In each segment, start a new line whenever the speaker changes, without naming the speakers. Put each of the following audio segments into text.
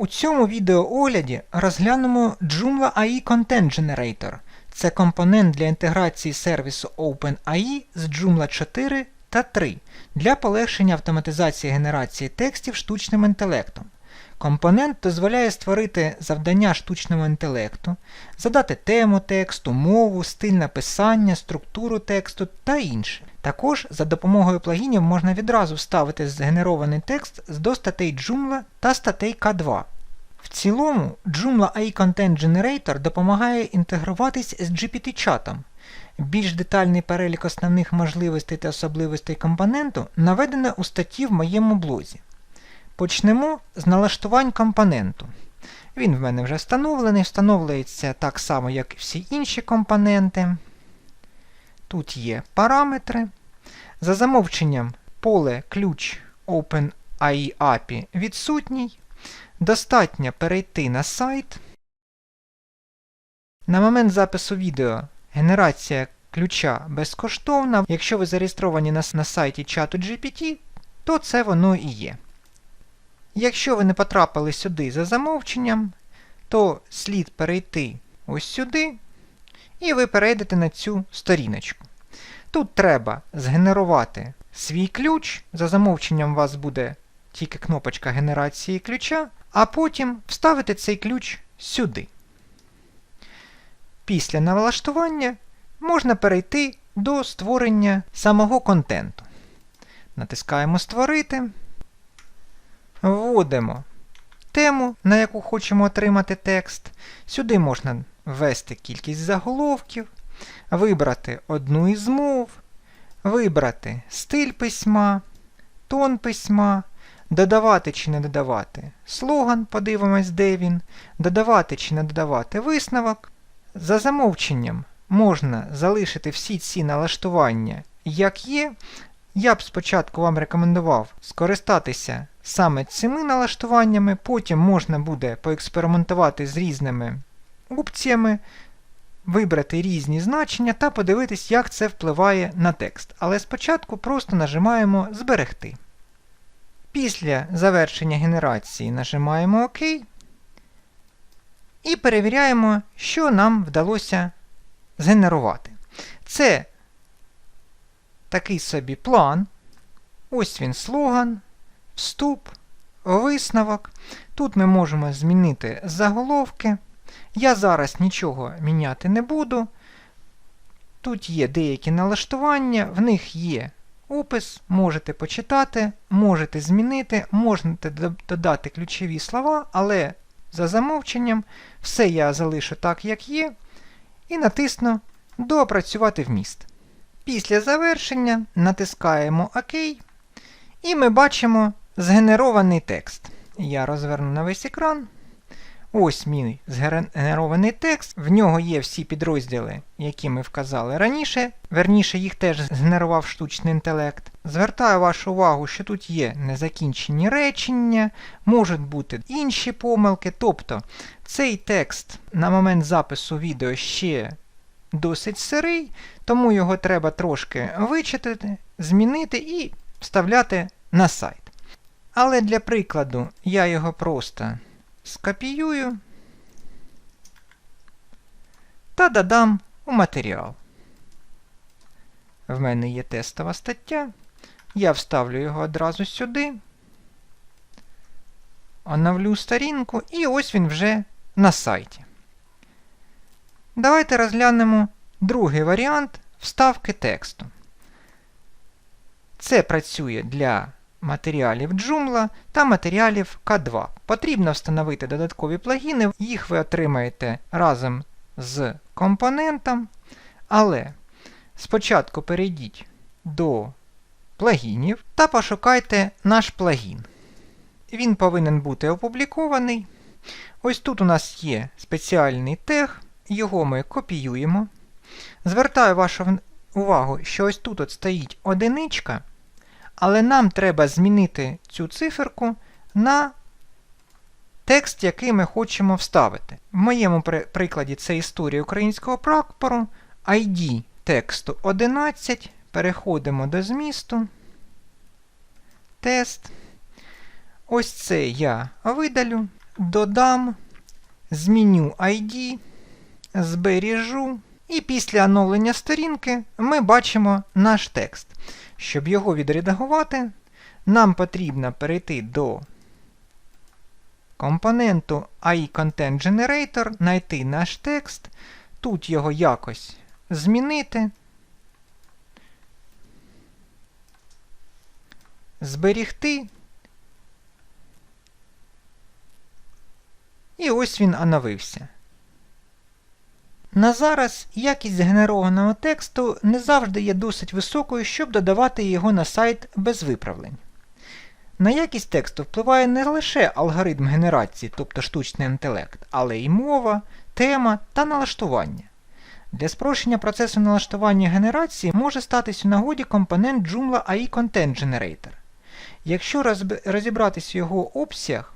У цьому відеоогляді розглянемо Joomla AI Content Generator. Це компонент для інтеграції сервісу OpenAI з Joomla 4 та 3 для полегшення автоматизації генерації текстів штучним інтелектом. Компонент дозволяє створити завдання штучному інтелекту, задати тему тексту, мову, стиль написання, структуру тексту та інше. Також за допомогою плагінів можна відразу вставити згенерований текст до статей Joomla та статей K2. В цілому, Joomla AI Content Generator допомагає інтегруватись з GPT-чатом. Більш детальний перелік основних можливостей та особливостей компоненту наведено у статті в моєму блозі. Почнемо з налаштувань компоненту. Він в мене вже встановлений, встановлюється так само, як і всі інші компоненти. Тут є параметри. За замовченням поле ключ OpenAI API відсутній. Достатньо перейти на сайт. На момент запису відео генерація ключа безкоштовна. Якщо ви зареєстровані на, на сайті чату GPT, то це воно і є. Якщо ви не потрапили сюди за замовченням, то слід перейти ось сюди, і ви перейдете на цю сторіночку. Тут треба згенерувати свій ключ. За замовченням у вас буде тільки кнопочка генерації ключа, а потім вставити цей ключ сюди. Після налаштування можна перейти до створення самого контенту. Натискаємо Створити. Вводимо тему, на яку хочемо отримати текст. Сюди можна ввести кількість заголовків, вибрати одну із мов, вибрати стиль письма, тон письма, додавати чи не додавати слоган, подивимось, де він, додавати чи не додавати висновок. За замовченням можна залишити всі ці налаштування, як є. Я б спочатку вам рекомендував скористатися саме цими налаштуваннями, потім можна буде поекспериментувати з різними опціями, вибрати різні значення та подивитись, як це впливає на текст. Але спочатку просто нажимаємо Зберегти. Після завершення генерації нажимаємо ОК і перевіряємо, що нам вдалося згенерувати. Це такий собі план. Ось він слоган, вступ, висновок. Тут ми можемо змінити заголовки. Я зараз нічого міняти не буду. Тут є деякі налаштування, в них є опис, можете почитати, можете змінити, можете додати ключові слова, але за замовченням все я залишу так, як є, і натисну Доопрацювати вміст. Після завершення натискаємо ОК, і ми бачимо згенерований текст. Я розверну на весь екран. Ось мій згенерований текст. В нього є всі підрозділи, які ми вказали раніше. Верніше, їх теж згенерував штучний інтелект. Звертаю вашу увагу, що тут є незакінчені речення, можуть бути інші помилки. Тобто цей текст на момент запису відео ще досить сирий, тому його треба трошки вичитати, змінити і вставляти на сайт. Але для прикладу я його просто скопіюю та додам у матеріал. В мене є тестова стаття. Я вставлю його одразу сюди. Оновлю сторінку, і ось він вже на сайті. Давайте розглянемо другий варіант вставки тексту. Це працює для матеріалів Joomla та матеріалів K2. Потрібно встановити додаткові плагіни, їх ви отримаєте разом з компонентом. Але спочатку перейдіть до плагінів та пошукайте наш плагін. Він повинен бути опублікований. Ось тут у нас є спеціальний тег, його ми копіюємо. Звертаю вашу увагу, що ось тут от стоїть одиничка, але нам треба змінити цю циферку на текст, який ми хочемо вставити. В моєму прикладі це історія українського прапору, ID тексту 11, переходимо до змісту, тест. Ось це я видалю, додам, зміню ID, збережу. І після оновлення сторінки ми бачимо наш текст. Щоб його відредагувати, нам потрібно перейти до компоненту AI Generator, знайти наш текст, тут його якось змінити, зберігти. І ось він оновився. На зараз якість згенерованого тексту не завжди є досить високою, щоб додавати його на сайт без виправлень. На якість тексту впливає не лише алгоритм генерації, тобто штучний інтелект, але й мова, тема та налаштування. Для спрощення процесу налаштування генерації може статись у нагоді компонент Joomla AI Content Generator. Якщо розібратись в його обсяг,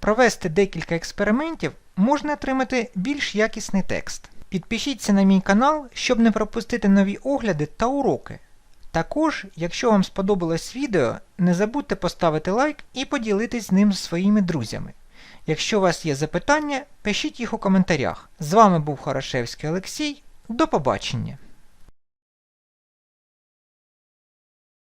провести декілька експериментів, можна отримати більш якісний текст. Підпишіться на мій канал, щоб не пропустити нові огляди та уроки. Також, якщо вам сподобалось відео, не забудьте поставити лайк і поділитись з ним з своїми друзями. Якщо у вас є запитання, пишіть їх у коментарях. З вами був Хорошевський Олексій. До побачення!